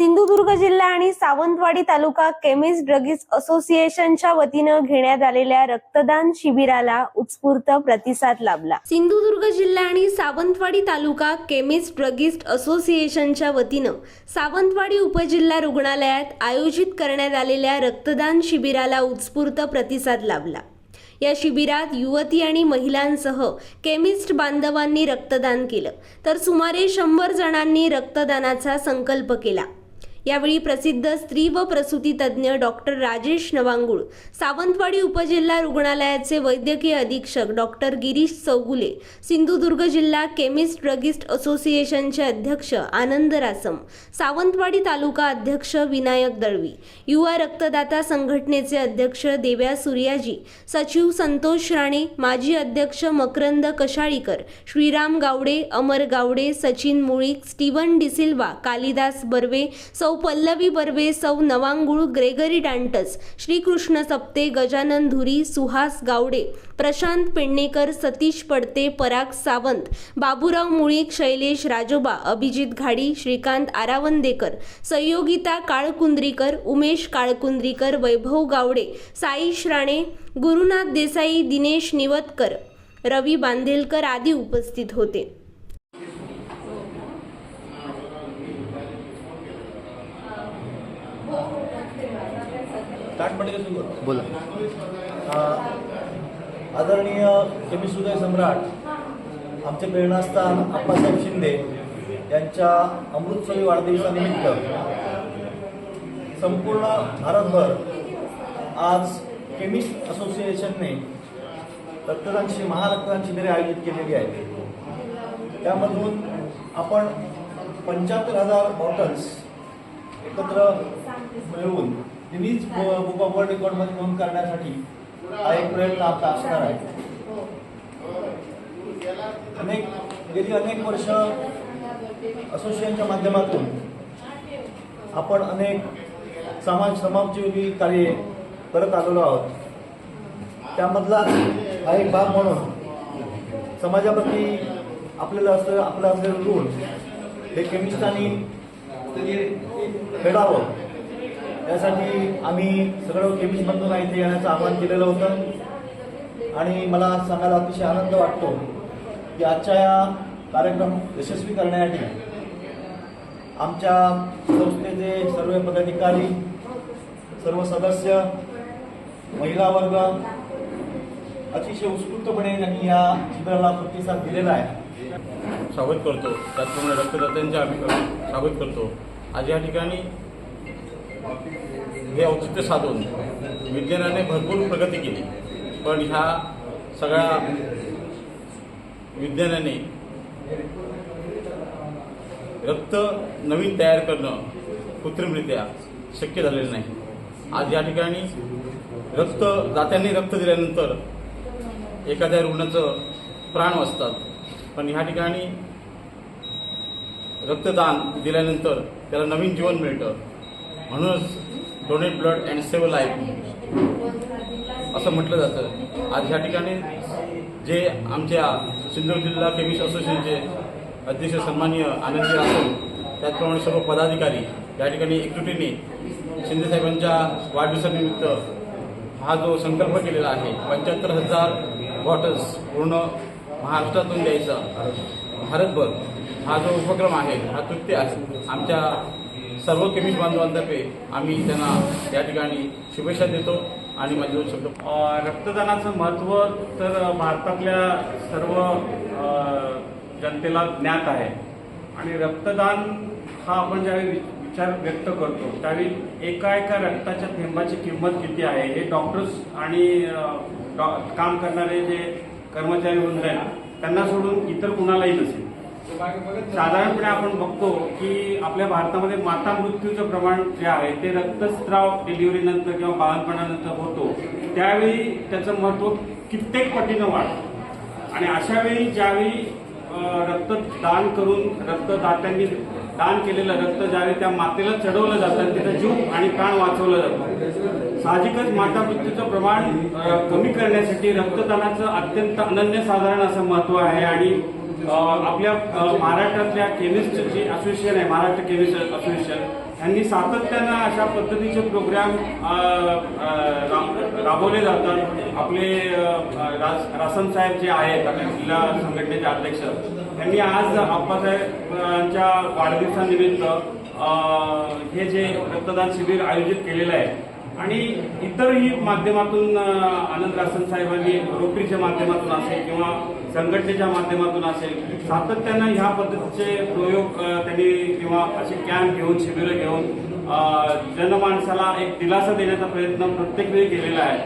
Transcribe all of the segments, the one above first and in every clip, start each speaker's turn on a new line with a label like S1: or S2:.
S1: सिंधुदुर्ग जिल्हा आणि सावंतवाडी तालुका chemist druggist असोसिएशनच्या वतीनं घेण्यात आलेल्या रक्तदान शिबिराला उत्स्फूर्त प्रतिसाद लाभला. सिंधुदुर्ग जिल्हा आणि सावंतवाडी तालुका केमिस्ट ड्रगिस्ट असोसिएशनच्या वतीनं सावंतवाडी उपजिल्हा रुग्णालयात आयोजित करण्यात आलेल्या रक्तदान शिबिराला उत्स्फूर्त प्रतिसाद लाभला. या शिबिरात युवती आणि महिलांसह केमिस्ट बांधवांनी रक्तदान केलं. तर सुमारे शंभर जणांनी रक्तदानाचा संकल्प केला. यावेळी प्रसिद्ध स्त्री व प्रसूती तज्ज्ञ डॉक्टर राजेश नवांगुळ सावंतवाडी उपजिल्हा रुग्णालयाचे वैद्यकीय अधीक्षक डॉक्टर गिरीश चौगुले सिंधुदुर्ग जिल्हा केमिस्ट ड्रगिस्ट असोसिएशनचे अध्यक्ष आनंद रासम सावंतवाडी तालुका अध्यक्ष विनायक दळवी युवा रक्तदाता संघटनेचे अध्यक्ष देव्या सूर्याजी सचिव संतोष राणे माजी अध्यक्ष मकरंद कशाळीकर श्रीराम गावडे अमर गावडे सचिन मुळीक स्टीवन डिसिल्वा कालिदास बर्वे सौ पल्लवी बर्वे सौ नवांगुळ ग्रेगरी डांटस श्रीकृष्ण सप्ते गजानन धुरी सुहास गावडे प्रशांत पेडणेकर सतीश पडते पराग सावंत बाबूराव मुळीक शैलेश राजोबा अभिजित घाडी श्रीकांत आरावंदेकर संयोगिता काळकुंद्रीकर उमेश काळकुंद्रीकर वैभव गावडे साईश राणे गुरुनाथ देसाई दिनेश निवतकर रवी बांदेलकर आदी उपस्थित होते.
S2: बोला.
S3: आदरणीय उदय सम्राट आमचे प्रेरणास्थान आप्पासाहेब शिंदे यांच्या अमृतसरी वाढदिवसानिमित्त संपूर्ण भारतभर आज केमिस्ट असोसिएशनने रक्तदान शि महारक्तदान शिबिरे आयोजित केलेली आहेत. त्यामधून आपण पंच्याहत्तर हजार बॉटल्स एकत्र मिळवून गिनीज बुक ऑफ वर्ल्ड रेकॉर्डमध्ये नोंद करण्यासाठी हा एक प्रयत्न आपला असणार आहे अनेक गेली अनेक वर्ष असोसिएशनच्या माध्यमातून आपण अनेक समाज समाजजीवी कार्य करत आलेलो आहोत त्यामधला हा एक भाग म्हणून समाजाप्रती आपल्याला असं आपलं असलेलं ऋण हे केमिस्टांनी फेडावं त्यासाठी आम्ही सगळं केमिस्ट बंधूंना इथे येण्याचं आवाहन केलेलं होतं. आणि मला सांगायला अतिशय आनंद वाटतो की आजच्या या कार्यक्रम यशस्वी करण्यासाठी आमच्या संस्थेचे सर्व पदाधिकारी सर्व सदस्य महिला वर्ग अतिशय उत्स्फूर्तपणे त्यांनी या शिबिराला प्रतिसाद दिलेला आहे.
S4: स्वागत करतो. त्याचप्रमाणे रक्तदात्यांचे आम्ही स्वागत करतो. आज या ठिकाणी हे औचित्य साधून विज्ञानाने भरपूर प्रगती केली. पण ह्या सगळ्या विज्ञानाने रक्त नवीन तयार करणं कृत्रिमरित्या शक्य झालेलं नाही. आज या ठिकाणी रक्त दात्यांनी रक्त दिल्यानंतर एखाद्या रुग्णाचं प्राण वाचतात. पण ह्या ठिकाणी रक्तदान दिल्यानंतर त्याला नवीन जीवन मिळतं. म्हणूनच donate blood and save life असं म्हटलं जातं. आज ह्या ठिकाणी जे आमच्या सिंधुदुर्ग जिल्हा केमिस्ट असोसिएशनचे अध्यक्ष सन्माननीय आनंदी असून त्याचप्रमाणे सर्व पदाधिकारी या ठिकाणी एकजुटीने शिंदेसाहेबांच्या वाढदिवसानिमित्त हा जो संकल्प केलेला आहे पंच्याहत्तर हजार बॉटल्स पूर्ण महाराष्ट्रातून द्यायचा. भारतभर हा जो उपक्रम आहे हा कृत्य आहे. आमच्या सर्व केमिस्ट बांधवांतर्फे आम्ही त्यांना या ठिकाणी शुभेच्छा देतो आणि माझे दोन शब्द
S5: रक्तदानाचं महत्त्व तर भारतातल्या सर्व जनतेला ज्ञात आहे. आणि रक्तदान हा आपण ज्यावेळी विचार व्यक्त करतो त्यावेळी एका एका रक्ताच्या थेंबाची किंमत किती आहे? हे डॉक्टर्स आणि डॉ- काम करणारे जे कर्मचारी वृंद आहेत त्यांना सोडून इतर कुणालाही नसेल. साधारणपणे आपण बघतो की आपल्या भारतामध्ये माता मृत्यूचं प्रमाण जे आहे ते रक्तस्राव डिलिव्हरीनंतर किंवा बाळणपणानंतर होतो. त्यावेळी त्याचं महत्त्व कित्येक पटीनं वाढतं. आणि अशा वेळी ज्यावेळी रक्तदान करून रक्तदात्यांनी दान केलेलं रक्त ज्यावेळी त्या मातेला चढवलं जातं आणि तिचा जीव आणि प्राण वाचवलं जातं. साहजिकच माता मृत्यूचं प्रमाण कमी करण्यासाठी रक्तदानाचं अत्यंत अनन्यसाधारण असं महत्त्व आहे आणि आपल्या महाराष्ट्रातल्या केमिस्ट जी असोसिएशन आहे महाराष्ट्र केमिस्ट असोसिएशन यांनी सातत्यानं अशा पद्धतीचे प्रोग्राम राबवले जातात. आपले अ, रासन साहेब जे आहेत जिल्हा संघटनेचे अध्यक्ष त्यांनी आज आप्पासाहेबांच्या वाढदिवसानिमित्त हे जे रक्तदान शिबिर आयोजित केलेलं आहे. आणि इतरही माध्यमातून आनंद रासन साहेबांनी रोटरीच्या माध्यमातून असेल किंवा संघटनेच्या माध्यमातून असेल सातत्यानं ह्या पद्धतीचे प्रयोग त्यांनी किंवा असे कॅम्प घेऊन शिबिरं घेऊन अ, जनमानसाला एक दिलासा देण्याचा प्रयत्न प्रत्येक वेळी केलेला आहे.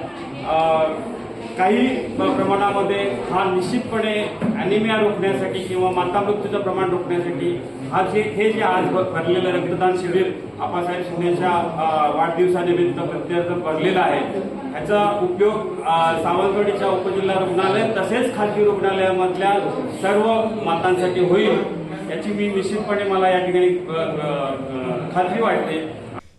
S5: काही प्रमाणामध्ये हा निश्चितपणे अॅनिमिया रोखण्यासाठी किंवा माता मृत्यूचं प्रमाण रोखण्यासाठी हा जे हे जे आज भरलेलं रक्तदान शिबिर आपासाहेब शिंदेच्या वाढदिवसानिमित्त प्रत्यर्थ भरलेलं आहे. ह्याचा उपयोग सावंतवाडीच्या उपजिल्हा रुग्णालय तसेच खाजगी रुग्णालयामधल्या सर्व मातांसाठी होईल. याची मी निश्चितपणे मला या ठिकाणी खात्री वाटते.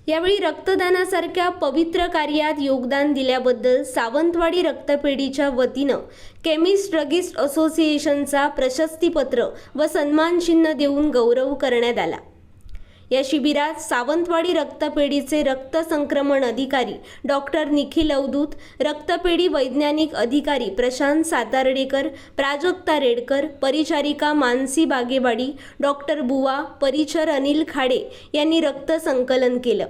S1: यावेळी रक्तदानासारख्या पवित्र कार्यात योगदान दिल्याबद्दल सावंतवाडी रक्तपेढीच्या वतीनं केमिस्ट ड्रगिस्ट असोसिएशनचा प्रशस्तीपत्र व सन्मानचिन्ह देऊन गौरव करण्यात आला. या शिबिरात सावंतवाडी रक्तपेढीचे रक्त संक्रमण अधिकारी डॉक्टर निखिल अवधूत रक्तपेढी वैज्ञानिक अधिकारी प्रशांत सातार्डेकर प्राजक्ता रेडकर परिचारिका मानसी बागेवाडी डॉक्टर बुवा परिचर अनिल खाडे यांनी रक्त संकलन केलं.